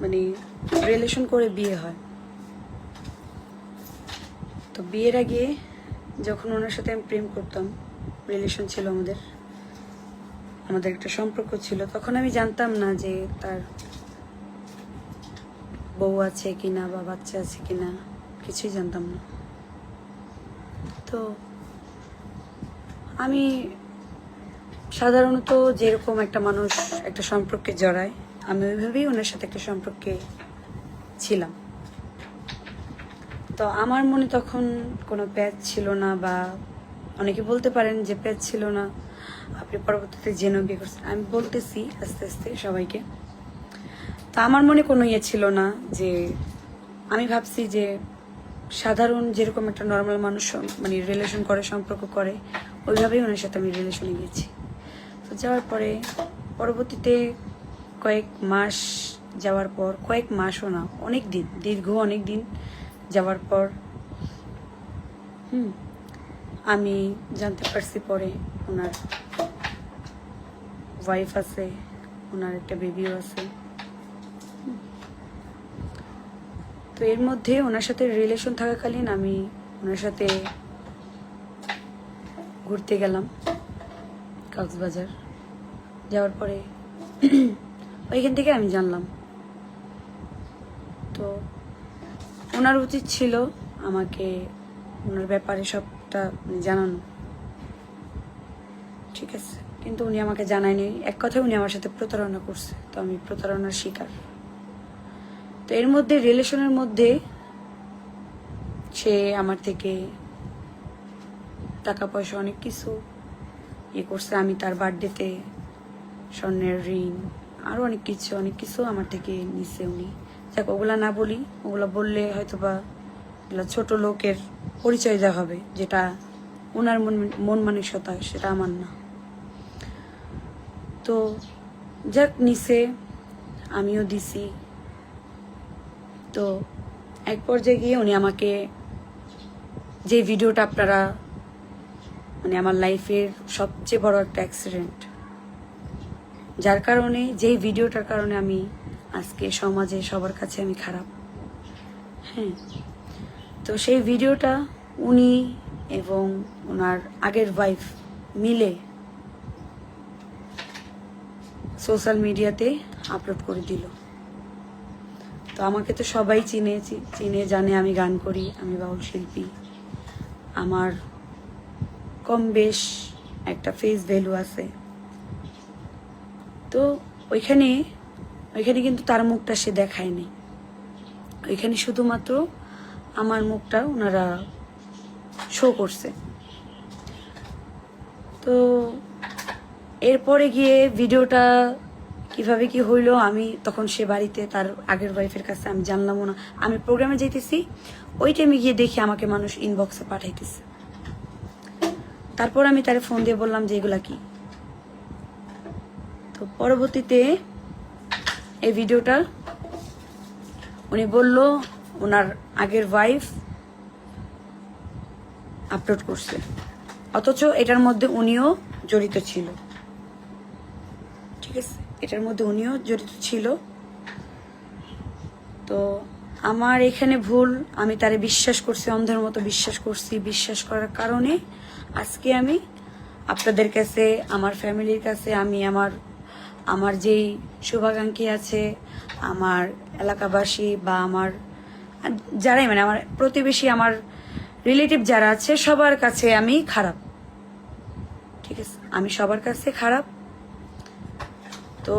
মানে রিলেশন করে বিয়ে হয়। তো বিয়ের আগে যখন ওনার সাথে আমি প্রেম করতাম রিলেশন ছিল আমাদের আমাদের একটা সম্পর্ক ছিল, তখন আমি জানতাম না যে তার বউ আছে কি না বা বাচ্চা আছে কি না কিছুই জানতাম না। তো আমি সাধারণত যেরকম একটা মানুষ একটা সম্পর্কে জড়ায় আমি ওইভাবেই ওনার সাথে একটা সম্পর্কে ছিলাম। তো আমার মনে তখন কোনো প্যাচ ছিল না বা অনেকে বলতে পারেন যে প্যাচ ছিল না। আপনি পরবর্তীতে জেনেও বিয়ে করছেন। আমি বলতেছি আস্তে আস্তে সবাইকে। তো আমার মনে কোনো ইয়ে ছিল না যে আমি ভাবছি যে সাধারণ যেরকম একটা নর্মাল মানুষ মানে রিলেশন করে, সম্পর্ক করে, ওইভাবেই ওনার সাথে আমি রিলেশনে গেছি তো যাওয়ার পরে পরবর্তীতে কয়েক মাস যাওয়ার পর, কয়েক মাসও না, অনেক দিন, দীর্ঘ অনেক দিন যাওয়ার পর, হুম, আমি জানতে পারছি পরে ওনার ওয়াইফ আছে, ওনার একটা বেবিও আছে। তো এর মধ্যে ওনার সাথে রিলেশন থাকাকালীন আমি ওনার সাথে ঘুরতে গেলাম, কক্সবাজার। যাওয়ার পরে ওইখান থেকে আমি জানলাম। তো ওনার উচিত ছিল আমাকে ওনার ব্যাপারে সবটা মানে জানানো। ঠিক আছে, কিন্তু উনি আমাকে জানায়নি। এক কথায় উনি আমার সাথে প্রতারণা করছে, তো আমি প্রতারণার শিকার। তো এর মধ্যে, রিলেশনের মধ্যে সে আমার থেকে টাকা পয়সা অনেক কিছু ইয়ে করছে। আমি তার বার্থডেতে স্বর্ণের ঋণ আরও অনেক কিছু অনেক কিছু আমার থেকে নিছে উনি। যাক, ওগুলা না বলি, ওগুলা বললে হয়তো বা ছোট লোকের পরিচয় দেওয়া হবে, যেটা ওনার মন মন মানসিকতা, সেটা আমার না। তো যাক, নিছে, আমিও দিছি। তো এক পর্যায়ে গিয়ে উনি আমাকে যে ভিডিওটা আপনারা মানে আমার লাইফের সবচেয়ে বড় একটা অ্যাক্সিডেন্ট যার কারণে, যেই ভিডিওটার কারণে আমি আজকে সমাজে সবার কাছে আমি খারাপ। হ্যাঁ। তো সেই ভিডিওটা উনি এবং ওনার আগের ওয়াইফ মিলে সোশ্যাল মিডিয়াতে আপলোড করে দিল। তো আমাকে তো সবাই চিনে চিনে, জানে, আমি গান করি, আমি বাউল শিল্পী। আমার কম বেশ একটা ফেস ভ্যালু আছে। তো ওইখানে ওইখানে কিন্তু তার মুখটা সে দেখায়নি। ওইখানে শুধুমাত্র আমার মুখটা ওনারা শো করছে। তো এরপরে গিয়ে ভিডিওটা কীভাবে কি হইল, আমি তখন সে বাড়িতে তার আগের ওয়াইফের কাছে আমি জানলামও না। আমি প্রোগ্রামে যেতেছি ওই টাইমে গিয়ে দেখি আমাকে মানুষ ইনবক্সে পাঠাইতেছে। তারপর আমি তারে ফোন দিয়ে বললাম যে, এগুলা কি? তো পরবর্তীতে এই ভিডিওটা উনি বলল ওনার আগের ওয়াইফ আপলোড করছে। অথচ এটার মধ্যে উনিও জড়িত ছিল। ঠিক আছে? এটার মধ্যে উনিও জড়িত ছিল। তো আমার এখানে ভুল, আমি তারে বিশ্বাস করছি, অন্ধের মতো বিশ্বাস করছি, বিশ্বাস করার কারণে আজকে আমি আপনাদের কাছে, আমার ফ্যামিলির কাছে, আমি আমার আমার যেই শুভাকাঙ্ক্ষী আছে, আমার এলাকাবাসী বা আমার, যারাই মানে আমার প্রতিবেশী, আমার রিলেটিভ যারা আছে, সবার কাছে আমি খারাপ। ঠিক আছে? আমি সবার কাছে খারাপ। তো